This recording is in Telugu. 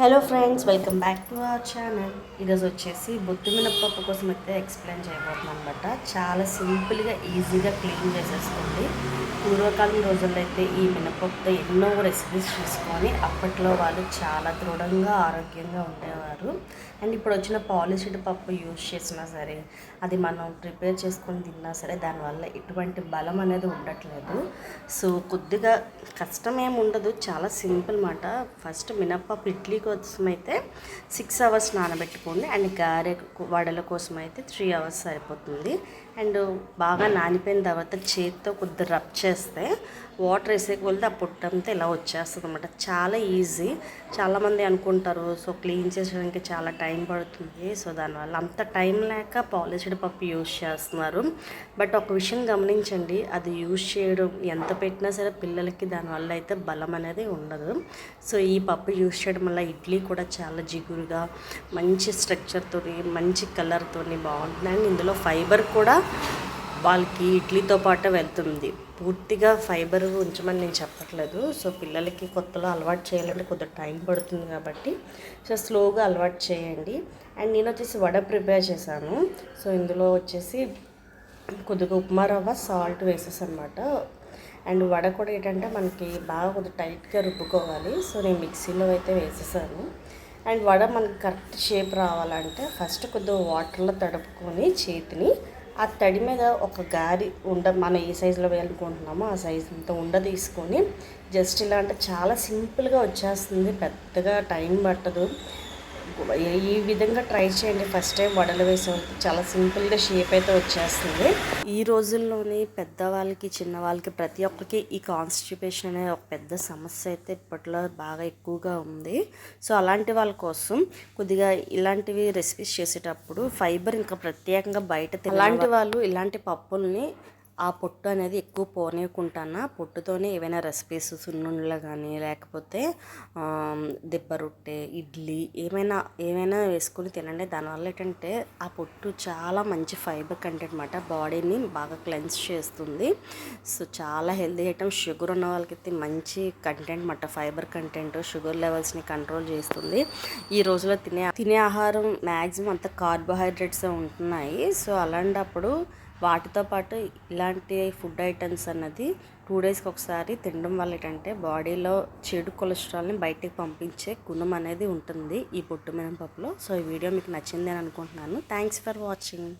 Hello friends welcome back to our channel ఈరోజు వచ్చేసి బొత్తి మినప్పప్పు కోసం అయితే ఎక్స్ప్లెయిన్ చేయబోతున్నాం అనమాట చాలా సింపుల్గా ఈజీగా క్లీన్ చేసేసుకోండి. పూర్వకాలం రోజుల్లో అయితే ఈ మినపప్పుతో ఎన్నో రెసిపీస్ చూసుకొని అప్పట్లో వాళ్ళు చాలా దృఢంగా ఆరోగ్యంగా ఉండేవారు. అండ్ ఇప్పుడు వచ్చిన పాలిష్డ్ పప్పు యూజ్ చేసినా సరే అది మనం ప్రిపేర్ చేసుకొని తిన్నా సరే దానివల్ల ఎటువంటి బలం అనేది ఉండట్లేదు. సో కొద్దిగా కష్టం ఏమి ఉండదు. చాలా సింపుల్ మాట. ఫస్ట్ మినప్పప్పు ఇడ్లీ కోసం అయితే సిక్స్ అవర్స్ నానబెట్టుకోండి. అండ్ గారె వడల కోసం అయితే త్రీ అవర్స్ సరిపోతుంది. అండ్ బాగా నానిపోయిన తర్వాత చేతితో కొద్దిగా రబ్ చేస్తే వాటర్ వేసేకి వెళ్తే ఆ పొట్టంతా ఇలా వచ్చేస్తుంది అనమాట చాలా ఈజీ. చాలామంది అనుకుంటారు సో క్లీన్ చేసడానికి చాలా టైం పడుతుంది. సో దానివల్ల అంత టైం లేక పాలిష్డ్ పప్పు యూజ్ చేస్తున్నారు. బట్ ఒక విషయం గమనించండి అది యూజ్ చేయడం ఎంత పెట్టినా సరే పిల్లలకి దానివల్ల అయితే బలం అనేది ఉండదు. సో ఈ పప్పు యూజ్ చేయడం వల్ల ఇడ్లీ కూడా చాలా జిగురుగా మంచి స్ట్రక్చర్తో మంచి కలర్తో బాగుంటుంది. అండ్ ఇందులో ఫైబర్ కూడా వాళ్ళకి ఇడ్లీతో పాటు వెళ్తుంది. పూర్తిగా ఫైబర్ ఉంచమని నేను చెప్పట్లేదు. సో పిల్లలకి కొత్తలో అలవాటు చేయాలంటే కొద్దిగా టైం పడుతుంది కాబట్టి సో స్లోగా అలవాటు చేయండి. అండ్ నేను వచ్చేసి వడ ప్రిపేర్ చేశాను. సో ఇందులో వచ్చేసి కొద్దిగా ఉప్మా రవ్వ సాల్ట్ వేసేసి అనమాట అండ్ వడ కూడా ఏంటంటే మనకి బాగా కొద్దిగా టైట్గా రుబ్బుకోవాలి. సో నేను మిక్సీలో అయితే వేసేసాను. అండ్ వడ మనకి కరెక్ట్ షేప్ రావాలంటే ఫస్ట్ కొద్దిగా వాటర్లో తడుపుకొని చేతిని ఆ తడి మీద ఒక గారి ఉండ మనం ఏ సైజులో వేయాలనుకుంటున్నామో ఆ సైజు అంత ఉండ తీసుకొని జస్ట్ ఇలా అంటే చాలా సింపుల్గా వచ్చేస్తుంది. పెద్దగా టైం పట్టదు. ఈ విధంగా ట్రై చేయండి. ఫస్ట్ టైం వడలు వేసే చాలా సింపుల్గా షేప్ అయితే వచ్చేస్తుంది. ఈ రోజుల్లోని పెద్దవాళ్ళకి చిన్నవాళ్ళకి ప్రతి ఒక్కరికి ఈ కాన్స్టిపేషన్ అనే ఒక పెద్ద సమస్య అయితే ఇప్పట్లో బాగా ఎక్కువగా ఉంది. సో అలాంటి వాళ్ళ కోసం కొద్దిగా ఇలాంటివి రెసిపీస్ చేసేటప్పుడు ఫైబర్ ఇంకా ప్రత్యేకంగా బయట అలాంటి వాళ్ళు ఇలాంటి పప్పుల్ని ఆ పొట్టు అనేది ఎక్కువ పోనీయకుంటానా పొట్టుతోనే ఏవైనా రెసిపీస్ సున్నుండలు కానీ లేకపోతే దిబ్బ రొట్టె ఇడ్లీ ఏమైనా ఏమైనా వేసుకొని తినండి. దానివల్ల ఏంటంటే ఆ పొట్టు చాలా మంచి ఫైబర్ కంటెంట్ అనమాట బాడీని బాగా క్లెన్స్ చేస్తుంది. సో చాలా హెల్తీ ఐటమ్. షుగర్ ఉన్న వాళ్ళకైతే మంచి కంటెంట్ అనమాట ఫైబర్ కంటెంట్ షుగర్ లెవెల్స్ని కంట్రోల్ చేస్తుంది. ఈ రోజులో తినే తినే ఆహారం మ్యాక్సిమం అంత కార్బోహైడ్రేట్స్ ఉంటున్నాయి. సో అలాంటప్పుడు వాటితో పాటు ఇలాంటి ఫుడ్ ఐటమ్స్ అన్నది టూ డేస్కి ఒకసారి తినడం వల్ల ఏంటంటే బాడీలో చెడు కొలెస్ట్రాల్ని బయటికి పంపించే గుణం అనేది ఉంటుంది ఈ పొట్టు మినపప్పులో. సో ఈ వీడియో మీకు నచ్చింది అని అనుకుంటున్నాను. Thanks for watching